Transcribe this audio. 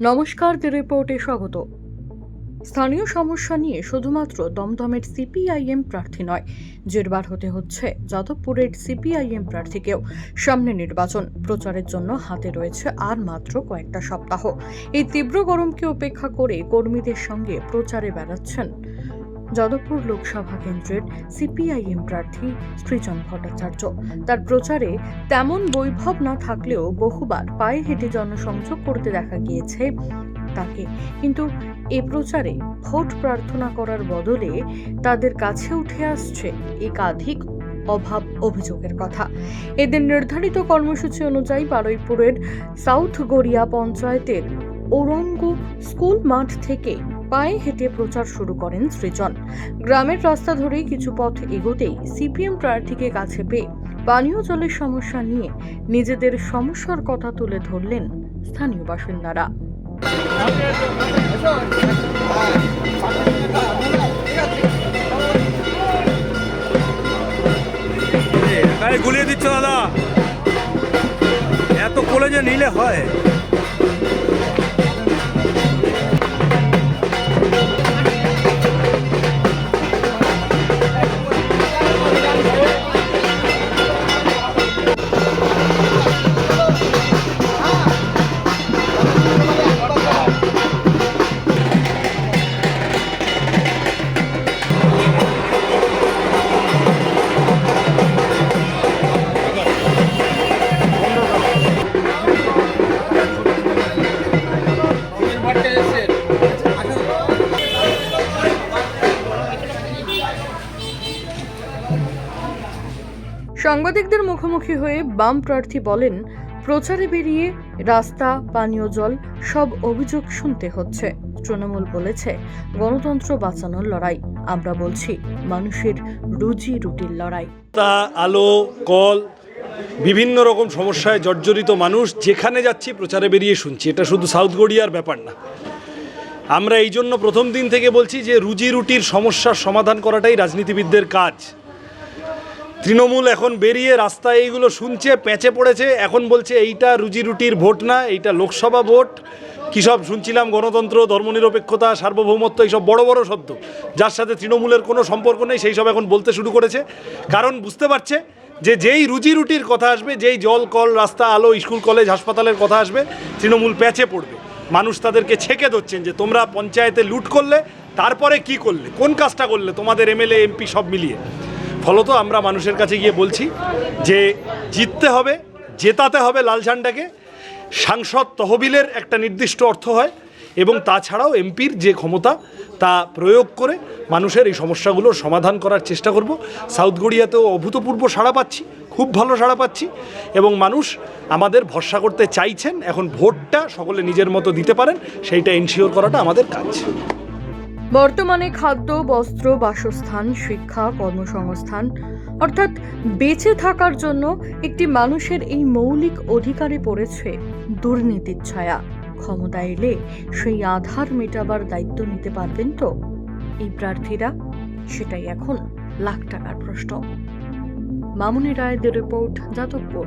নমস্কার দি রিপোর্টে স্বাগত। স্থানীয় সমস্যা নিয়ে শুধুমাত্র দমদমের সিপিআইএম প্রার্থী নয়, জেরবার হতে হচ্ছে যাদবপুরের সিপিআইএম প্রার্থীকেও সামনে নির্বাচন। প্রচারের জন্য হাতে রয়েছে আর মাত্র কয়েকটা সপ্তাহ। এই তীব্র গরমকে উপেক্ষা করে কর্মীদের সঙ্গে প্রচারে বেড়াচ্ছেন যাদবপুর লোকসভা কেন্দ্রের সিপিআইএম প্রার্থী সৃজন ভট্টাচার্য। তার প্রচারে তেমন বৈভব না থাকলেও বহুবার পায়ে হেঁটে জনসংযোগ করতে দেখা গিয়েছে তাকে। কিন্তু এ প্রচারে ভোট প্রার্থনা করার বদলে তাদের কাছে উঠে আসছে একাধিক অভাব অভিযোগের কথা। এদের নির্ধারিত কর্মসূচি অনুযায়ী বারুইপুরের সাউথ গড়িয়া পঞ্চায়েতের ওরঙ্গ স্কুল মাঠ থেকে পায়ে হেঁটে প্রচার শুরু করেন সৃজন। গ্রামের রাস্তা ধরেই কিছু পথ এগোতেই সিপিএম প্রার্থীকে কাছে পেয়ে পানীয় জলের সমস্যা নিয়ে নিজেদের সমস্যার কথা তুলে ধরলেন স্থানীয় বাসিন্দারা। গুলিয়ে দিচ্ছ দাদা। এত কোলে যে নিলে হয়। সাংবাদিকদের মুখোমুখি হয়ে বাম প্রার্থী বলেন, প্রচারে বেরিয়ে রাস্তা, পানীয় জল, সব অভিযোগ শুনতে হচ্ছে, তৃণমূল বলেছে, গণতন্ত্র বাঁচানোর লড়াই। আমরা বলছি, মানুষের রুজি রুটির লড়াই। তা, আলো, কল, বিভিন্ন রকম সমস্যায় জর্জরিত মানুষ যেখানে যাচ্ছি প্রচারে বেরিয়ে শুনছি। এটা শুধু সাউথ গড়িয়ার ব্যাপার না। আমরা এই জন্য প্রথম দিন থেকে বলছি যে রুজি রুটির সমস্যার সমাধান করাটাই রাজনীতিবিদদের কাজ। তৃণমূল এখন বেরিয়ে রাস্তায় এইগুলো শুনছে, পেঁচে পড়েছে। এখন বলছে, এইটা রুজি রুটির ভোট না, এইটা লোকসভা ভোট। কী সব শুনছিলাম? গণতন্ত্র, ধর্মনিরপেক্ষতা, সার্বভৌমত্ব, এইসব বড় বড় শব্দ। যার সাথে তৃণমূলের কোনো সম্পর্ক নেই, সেই সব এখন বলতে শুরু করেছে। কারণ বুঝতে পারছে যে যেই রুজি রুটির কথা আসবে, যেই জল, কল, রাস্তা, আলো, স্কুল, কলেজ, হাসপাতালের কথা আসবে, তৃণমূল প্যাচে পড়বে। মানুষ তাদেরকে ছেকে ধরছেন যে, তোমরা পঞ্চায়েতে লুট করলে, তারপরে কি করলে? কোন কাজটা করলে? তোমাদের এমএলএ, এমপি সব মিলিয়ে। ফলত আমরা মানুষের কাছে গিয়ে বলছি যে জিততে হবে, জেতাতে হবে লাল ঝান্ডাকে। সাংসদ তহবিলের একটা নির্দিষ্ট অর্থ হয় এবং তাছাড়াও এমপির যে ক্ষমতা তা প্রয়োগ করে মানুষের এই সমস্যাগুলোর সমাধান করার চেষ্টা করব। সাউথ গড়িয়াতেও অভূতপূর্ব সাড়া পাচ্ছি, খুব ভালো সাড়া পাচ্ছি এবং মানুষ আমাদের ভরসা করতে চাইছেন। এখন ভোটটা সকলে নিজের মতো দিতে পারেন, সেইটা এনশিওর করাটা আমাদের কাজ। বর্তমানে খাদ্য, বস্ত্র, বাসস্থান, শিক্ষা, কর্মসংস্থান, অর্থাৎ বেঁচে থাকার জন্য একটি মানুষের এই মৌলিক অধিকারে পড়েছে দুর্নীতির ছায়া। ক্ষমতা এলে সেই আধার মেটাবার দায়িত্ব নিতে পারবেন তো? এই প্রার্থীরা, সেটাই এখন লাখ টাকার প্রশ্ন। মামুনি রায়দের রিপোর্ট, যাদবপুর।